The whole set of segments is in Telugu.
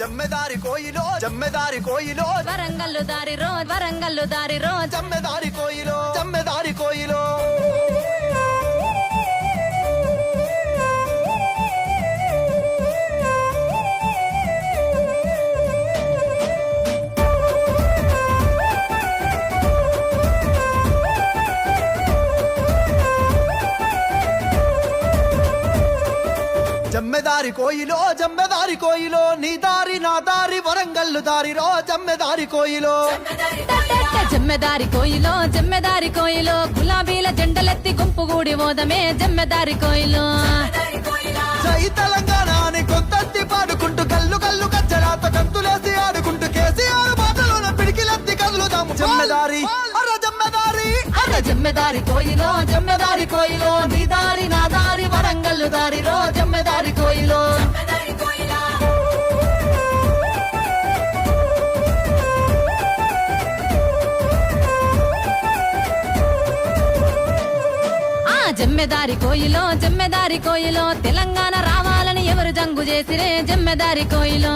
జమ్మెదారి కోయిలో జమ్మెదారి కోయిలో. వరంగల్లు దారి రోజ్ వరంగల్లు దారి రోజ్ జమ్మెదారి కోయిలో జమ్మెదారి కోయిలో. జమ్మెదారి కోయిలో జమ్మెదారి కోయిలో నీ దారి నా దారి వరంగల్లు దారిలో జమ్మెదారి కోయిలో. జమ్మెదారి కోయిలో జమ్మెదారి కోయిలో గులాబీల జెండలెత్తి గుంపు గూడి ఓదమే జమ్మెదారి కోయిలో. జై తెలంగాణ అని కొంతంతి పాడుకుంటూ కల్లు కల్లు కచ్చరాత కంతులేసి ఆడుకుంటూ కేసీఆర్ బాటలోన పిడికిలెత్తి కదులుదాము. జమ్మెదారి అర జమ్మెదారి. కోయిలో జమ్మెదారి కోయిలో నీ దారి నా దారి వరంగల్లు దారి జమ్మెదారి కోయిలో జమ్మెదారి కోయిలో తెలంగాణ రావాలని ఎవరు జంగు చేసిరే? జమ్మెదారి కోయిలో.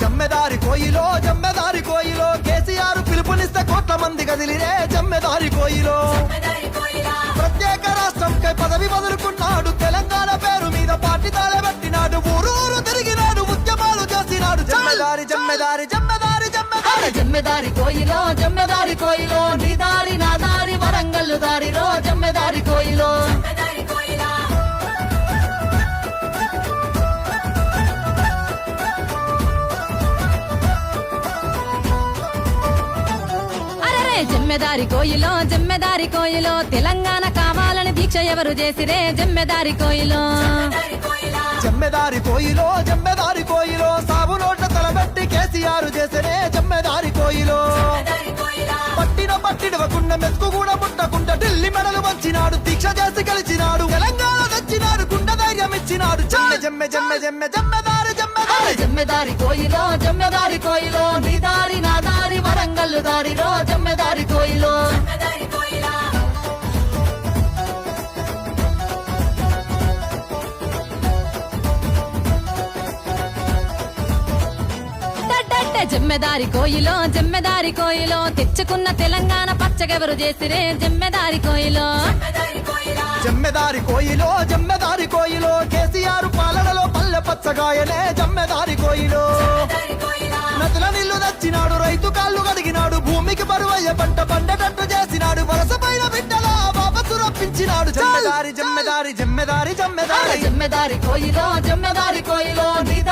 జమ్మెదారి కోయిలో జమ్మెదారి కోయిలో కేసీఆర్ పిలుపునిస్తే కోట్ల మంది కదిలిరే జమ్మెదారి కోయిలో. ప్రత్యేక రాష్ట్రంకై పదవి వదులుకున్నాడు తెలంగాణ పేరు మీద పార్టీ తాళబెట్టినాడు ఊరు ఊరు తిరిగినాడు ఉద్యమాలు చేసినాడు. జమ్మెదారి జమ్మెదారి జమ్మెదారి జమ్మెదారి. జమ్మెదారి కోయిలో జమ్మెదారి కోయిలో నీ జమ్మెదారి కోయిలో జమ్మెదారి కోయిలో తెలంగాణ కావాలని దీక్ష ఎవరు చేసిరే? జమ్మెదారి కోయిలో. జమ్మెదారి కోయిలో జమ్మెదారి కోయిలో సాగు నోట్ల తలబెట్టి కేసీఆర్ చేసనే జమ్మెదారి కోయిలో. పట్టిన పట్టిడవకుండా మెతుకు కూడా ముట్టకుండా ఢిల్లీ మెడలు వంచినాడు దీక్ష చేసి గెలిచినాడు తెలంగాణ తెచ్చినాడు గుండ ధైర్యం ఇచ్చినాడు. జమ్మె జమ్మె జమ్మె జమ్మె జమ్మెదారి జమ్మెదారి. జమ్మెదారి కోయిలో జమ్మెదారి కోయిలో నీ దారి నా దారి వరంగల్లు దారిలో. జమ్మెదారి కోయిలో జమ్మెదారి కోయిలో. తెచ్చుకున్న తెలంగాణ పచ్చగెవరు చేసిరే? జమ్మెదారి కోయిలో. జమ్మెదారి కోయిలో జమ్మెదారి కోయిలో. కేసీఆర్ పాలనలో పల్లె పచ్చగాయనే జమ్మెదారి కోయిలో. నదుల నీళ్ళు తెచ్చినాడు రైతు కాళ్ళు కడిగినాడు. భూమికి బరువయ్య పంట పండటట్టు చేసినాడు. వలస పైన బిడ్డల వాపసు రప్పించినాడు. జమ్మెదారి జమ్మెదారి జమ్మెదారి జమ్మెదారి. జమ్మెదారి కోయిలో జమ్మెదారి కోయిలో. నీ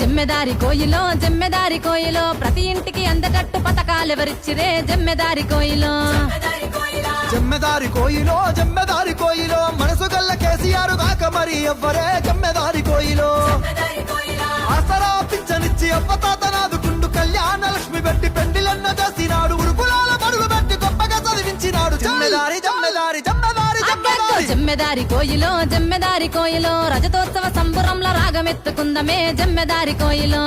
జమ్మెదారి కోయిలో జమ్మెదారి కోయిలో. ప్రతి ఇంటికి అందటట్టు పథకాలు ఎవరిచ్చిరే జమ్మెదారి కోయిలో? జమ్మెదారి కోయిలో జమ్మెదారి కోయిలో. మనసు గల్ల కేసీఆర్ కాక మరి ఎవ్వరే జమ్మెదారి కోయిలో. ఆసరా పింఛనిచ్చి అప్పతాతనాదుకుండు కళ్యాణ లక్ష్మి పెట్టి పెండిలన్న చేసినాడు. ఉరుకులాల బడులు పెట్టి గొప్పగా చదివించినాడు. జమ్మెదారి జమ్మెదారి జమ్మెదారి జమ్మెదారి. కోయిలో జమ్మెదారి కోయిలో. రజతోత్సవ సంబురంలో ఎత్తుకుందమే జమ్మెదారి కోయిలో.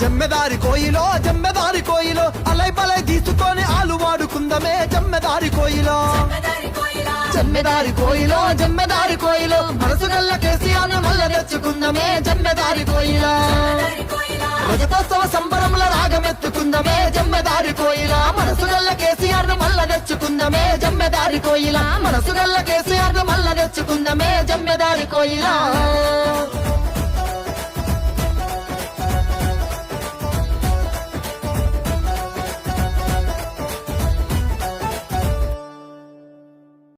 జమ్మెదారి కోయిలో జమ్మెదారి కోయిలో అలై బలై తీసుకొని ఆలు వాడుకుందమే జమ్మెదారి కోయిలో. జమ్మెదారి కోయిలో జమ్మెదారి కోయిలో మనసు గల్ల కేసీఆర్ మల్ల తెచ్చుకుందమే జమ్మెదారి కోయిలో. రజతోత్సవ సంబరంలో రాగమెత్తుకుందమే. జమ్మెదారి కోయిల మనసు గల్ల కేసీఆర్ను మల్ల తెచ్చుకుందమే జమ్మెదారి కోయిల మనసు గల్ల కేసీఆర్ను మల్ల తెచ్చుకుందమే జమ్మెదారి కోయిలా.